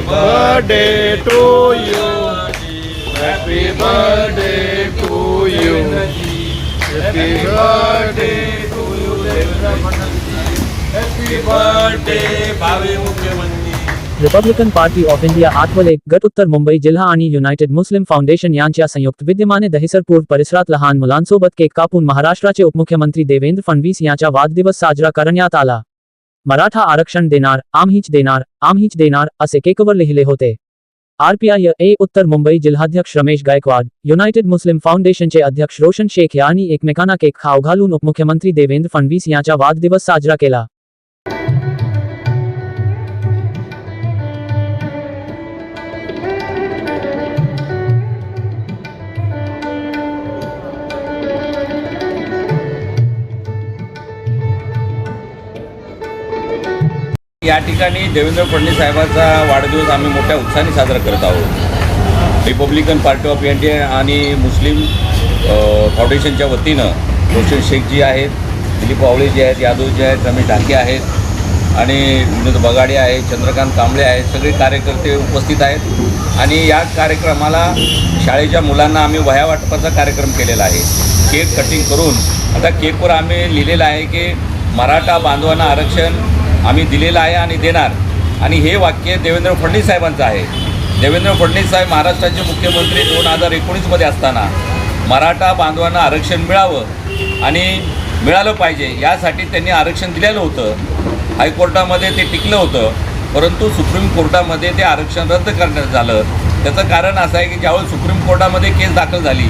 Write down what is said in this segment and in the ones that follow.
birthday to you. Happy birthday to you. Happy birthday to you. Happy birthday, भावी मुख्यमंत्री Republican Party of India Athawale गट उत्तर मुंबई जिल्हा आणि युनायटेड मुस्लिम foundation यांच्या संयुक्त विद्यमाने दहिसरपूर परिसरात लहान मुलांसोबत केक कापून महाराष्ट्राचे उपमुख्यमंत्री देवेंद्र फडणवीस यांचा वाढदिवस साजरा करण्यात आला मराठा आरक्षण देणार आम्हीच देणार आम्हीच देणार असे केकवर लिहिले होते. आरपीआय ए उत्तर मुंबई जिल्हाध्यक्ष रमेश गायकवाड युनायटेड मुस्लिम फाउंडेशनचे अध्यक्ष रोशन शेख यांनी एकमेकांना केक खाऊ घालून उपमुख्यमंत्री देवेंद्र फडणवीस यांचा वाढदिवस साजरा केला. या ठिकाणी देवेंद्र फडणवीस साहेबांचा वाढदिवस आम्ही मोठ्या उत्साहाने साजरा करत आहोत. रिपब्लिकन पार्टी ऑफ इंडिया आणि मुस्लिम फाउंडेशनच्या वतीनं रोशन शेख जी आहेत दिलीप आवळे जे आहेत यादव जे आहेत रमेश ढाके आहेत आणि विनोद बगाडे आहेत चंद्रकांत कांबळे आहेत सगळे कार्यकर्ते उपस्थित आहेत. आणि या कार्यक्रमाला शाळेच्या मुलांना आम्ही वह्या वाटपाचा कार्यक्रम केलेला आहे. केक कटिंग करून आता केकवर आम्ही लिहिलेलं आहे की मराठा बांधवांना आरक्षण आम्ही दिलेलं आहे आणि देणार. आणि हे वाक्य देवेंद्र फडणवीस साहेबांचं आहे. देवेंद्र फडणवीस साहेब महाराष्ट्राचे मुख्यमंत्री दोन हजार एकोणीसमध्ये असताना मराठा बांधवांना आरक्षण मिळावं आणि मिळालं पाहिजे यासाठी त्यांनी आरक्षण दिलेलं होतं. हायकोर्टामध्ये ते टिकलं होतं परंतु सुप्रीम कोर्टामध्ये ते आरक्षण रद्द करण्यात झालं. त्याचं कारण असं आहे की ज्यावेळेस सुप्रीम कोर्टामध्ये केस दाखल झाली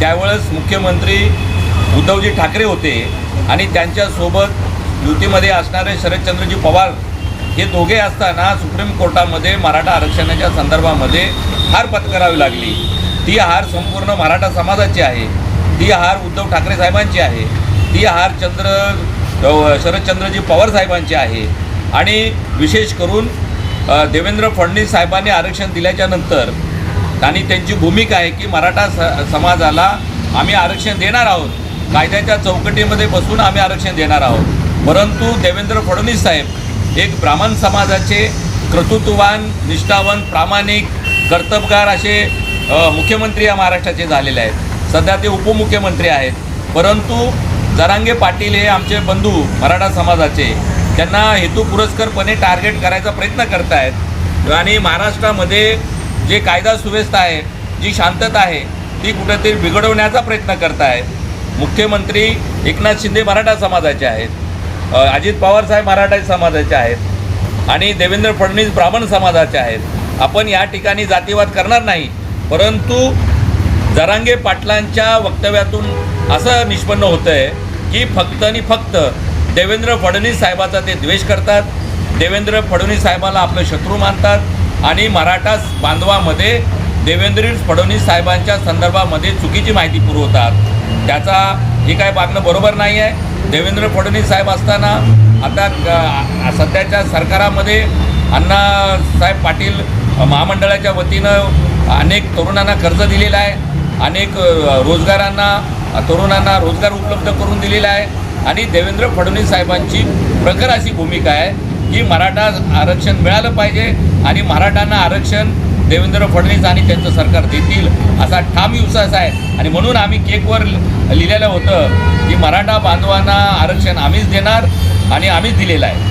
त्यावेळेस मुख्यमंत्री उद्धवजी ठाकरे होते आणि त्यांच्यासोबत युतीमध्ये असणारे शरदचंद्रजी पवार हे दोघे असताना सुप्रीम कोर्टामध्ये मराठा आरक्षणाच्या संदर्भामध्ये हार पत्करावी लागली. ती हार संपूर्ण मराठा समाजाची आहे. ती हार उद्धव ठाकरे साहेबांची आहे. ती हार चंद्र शरदचंद्रजी पवार साहेबांची आहे. आणि विशेष करून देवेंद्र फडणवीस साहेबांनी आरक्षण दिल्याच्या नंतर आणि त्यांची भूमिका आहे की मराठा स समाजाला आम्ही आरक्षण देणार आहोत. कायद्याच्या चौकटीमध्ये बसून आम्ही आरक्षण देणार आहोत. परंतु देवेंद्र फडणवीस साहेब एक ब्राह्मण समाजाचे कर्तृत्ववान निष्ठावान प्रामाणिक कर्तबगार असे मुख्यमंत्री या महाराष्ट्राचे झालेले आहेत. सध्या ते उपमुख्यमंत्री आहेत. परंतु जरांगे पाटील हे आमचे बंधू मराठा समाजाचे त्यांना हेतू पुरस्करपणे टार्गेट करायचा प्रयत्न करतायत. आणि महाराष्ट्रामध्ये जे कायदा सुव्यवस्था आहे जी शांतता आहे ती कुठेतरी बिघडवण्याचा प्रयत्न करतायत. मुख्यमंत्री एकनाथ शिंदे मराठा समाजाचे आहेत. अजित पवार साहेब मराठा समाजाचे आहेत आणि देवेंद्र फडणवीस ब्राह्मण समाजाचे आहेत. आपण या ठिकाणी जातीवाद करणार नाही परंतु जरांगे पाटलांच्या वक्तव्यातून असं निष्पन्न होतं आहे की फक्त आणि फक्त देवेंद्र फडणवीस साहेबाचा ते द्वेष करतात देवेंद्र फडणवीस साहेबाला आपलं शत्रू मानतात आणि मराठा बांधवामध्ये देवेंद्र फडणवीस साहेबांच्या संदर्भामध्ये चुकीची माहिती पुरवतात. त्याचा हे काय वागणं बरोबर नाही आहे. देवेंद्र फडणवीस साहेब असताना आता सध्याच्या सरकारामध्ये अण्णासाहेब पाटील महामंडळाच्या वतीनं अनेक तरुणांना कर्ज दिलेलं आहे. अनेक रोजगारांना तरुणांना रोजगार उपलब्ध करून दिलेला आहे. आणि देवेंद्र फडणवीस साहेबांची प्रखर अशी भूमिका आहे की मराठा आरक्षण मिळालं पाहिजे आणि मराठांना आरक्षण देवेंद्र फडणवीस आणि त्यांचं सरकार देतील असा ठाम विश्वास आहे. आणि म्हणून आम्ही केकवर लिहिलेलं होतं की मराठा बांधवांना आरक्षण आम्हीच देणार आणि आम्हीच दिलेलं आहे.